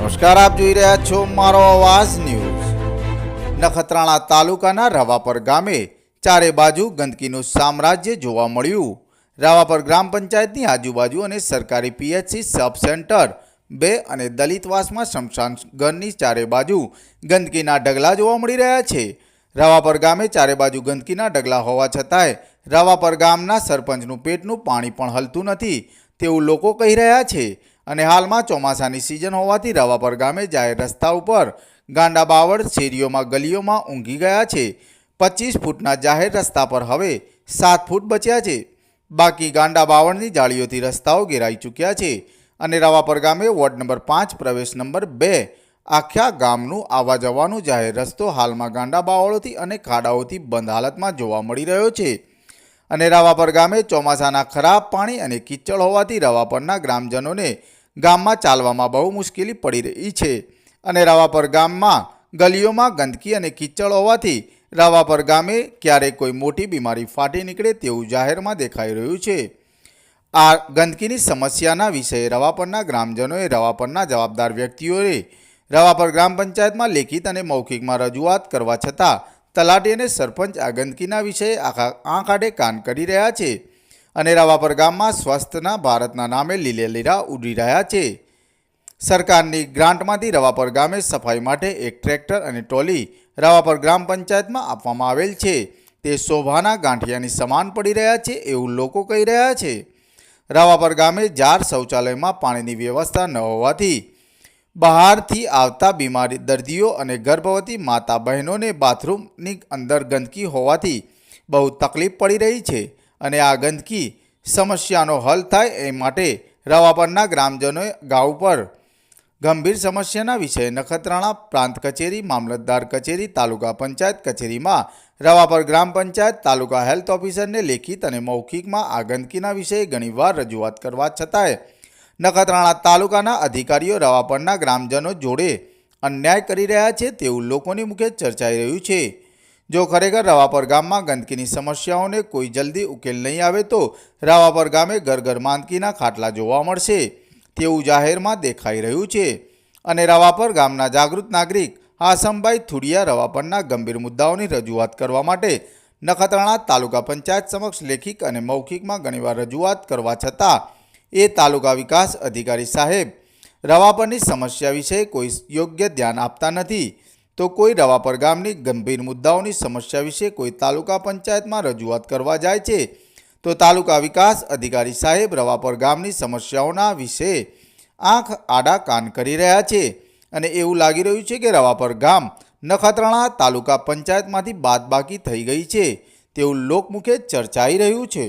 નમસ્કાર, આપ જોઈ રહ્યા છો મારો અવાજ ન્યૂઝ. નખત્રાણા તાલુકાના રવાપર ગામે ચારે બાજુ ગંદકીનું સામ્રાજ્ય જોવા મળ્યું. રાવાપર ગ્રામ પંચાયતની આજુબાજુ અને સરકારી પીએચસી સબ સેન્ટર બે અને દલિતવાસમાં શમશાન ઘરની ચારે બાજુ ગંદકીના ઢગલા જોવા મળી રહ્યા છે. રાવાપર ગામે ચારે બાજુ ગંદકીના ઢગલા હોવા છતાંય રાવાપર ગામના સરપંચનું પેટનું પાણી પણ હલતું નથી તેવું લોકો કહી રહ્યા છે. અને હાલમાં ચોમાસાની સિઝન હોવાથી રવાપર ગામે જાહેર રસ્તા ઉપર ગાંડા બાવળ, શેરીઓમાં ગલીઓમાં ઊંઘી ગયા છે. પચીસ ફૂટના જાહેર રસ્તા પર હવે સાત ફૂટ બચ્યા છે. બાકી ગાંડા બાવળની જાળીઓથી રસ્તાઓ ઘેરાઈ ચૂક્યા છે અને રવાપર ગામે વોર્ડ નંબર પાંચ, પ્રવેશ નંબર બે આખા ગામનું આવવા જવાનું જાહેર રસ્તો હાલમાં ગાંડા બાવળોથી અને ખાડાઓથી બંધ હાલતમાં જોવા મળી રહ્યો છે. અને રાવાપર ગામે ચોમાસાના ખરાબ પાણી અને કિચડ હોવાથી રાવાપરના ગ્રામજનોને ગામમાં ચાલવામાં બહુ મુશ્કેલી પડી રહી છે. અને રાવાપર ગામમાં ગલીઓમાં ગંદકી અને કિચડ હોવાથી રાવાપર ગામે ક્યારેક કોઈ મોટી બીમારી ફાટી નીકળે તેવું જાહેરમાં દેખાઈ રહ્યું છે. આ ગંદકીની સમસ્યાના વિષયે રવાપરના ગ્રામજનોએ રવાપરના જવાબદાર વ્યક્તિઓએ રવાપર ગ્રામ પંચાયતમાં લેખિત અને મૌખિકમાં રજૂઆત કરવા છતાં તલાટી અને સરપંચ આ ગંદકીના વિષયે આખા આડે કાન કરી રહ્યા છે. અને રવાપર ગામમાં સ્વસ્થના ભારતના નામે લીલે લીરા ઉડી રહ્યા છે. સરકારની ગ્રાન્ટમાંથી રવાપર ગામે સફાઈ માટે એક ટ્રેક્ટર અને ટ્રોલી રવાપર ગ્રામ પંચાયતમાં આપવામાં આવેલ છે. તે શોભાના ગાંઠિયાની સમાન પડી રહ્યા છે એવું લોકો કહી રહ્યા છે. રાવાપર ગામે જાર શૌચાલયમાં પાણીની વ્યવસ્થા ન હોવાથી બહારથી આવતા બીમારી દર્દીઓ અને ગર્ભવતી માતા બહેનોને બાથરૂમની અંદર ગંદકી હોવાથી બહુ તકલીફ પડી રહી છે. અને આ ગંદકી સમસ્યાનો હલ થાય એ માટે રવાપરના ગ્રામજનોએ ગાઉ પર ગંભીર સમસ્યાના વિષયે નખત્રાણા પ્રાંત કચેરી, મામલતદાર કચેરી, તાલુકા પંચાયત કચેરીમાં રવાપર ગ્રામ પંચાયત, તાલુકા હેલ્થ ઓફિસરને લેખિત અને મૌખિકમાં આ ગંદકીના વિષયે ઘણીવાર રજૂઆત કરવા છતાંય નખત્રાણા તાલુકાના અધિકારીઓ રવાપરના ગ્રામજનો જોડે અન્યાય કરી રહ્યા છે તેવું લોકોની મુખે ચર્ચાઈ રહ્યું છે. જો ખરેખર રવાપર ગામમાં ગંદકીની સમસ્યાઓને કોઈ જલ્દી ઉકેલ નહીં આવે તો રવાપર ગામે ઘર ઘર માંદકીના ખાટલા જોવા મળશે. તેવું જાહેરમાં દેખાઈ રહ્યું છે. અને રવાપર ગામના જાગૃત નાગરિક આસમભાઈ થુડિયા રવાપરના ગંભીર મુદ્દાઓની રજૂઆત કરવા માટે નખત્રાણા તાલુકા પંચાયત સમક્ષ લેખિક અને મૌખિકમાં ઘણીવાર રજૂઆત કરવા છતાં એ તાલુકા વિકાસ અધિકારી સાહેબ રવાપરની સમસ્યા વિશે કોઈ યોગ્ય ધ્યાન આપતા નથી. તો કોઈ રવાપર ગામની ગંભીર મુદ્દાઓની સમસ્યા વિશે કોઈ તાલુકા પંચાયતમાં રજૂઆત કરવા જાય છે, તો તાલુકા વિકાસ અધિકારી સાહેબ રવાપર ગામની સમસ્યાઓના વિશે આંખ આડા કાન કરી રહ્યા છે અને એવું લાગી રહ્યું છે કે રવાપર ગામ નખત્રાણા તાલુકા પંચાયતમાંથી બાદબાકી થઈ ગઈ છે, તેવું લોકમુખે ચર્ચાઈ રહ્યું છે.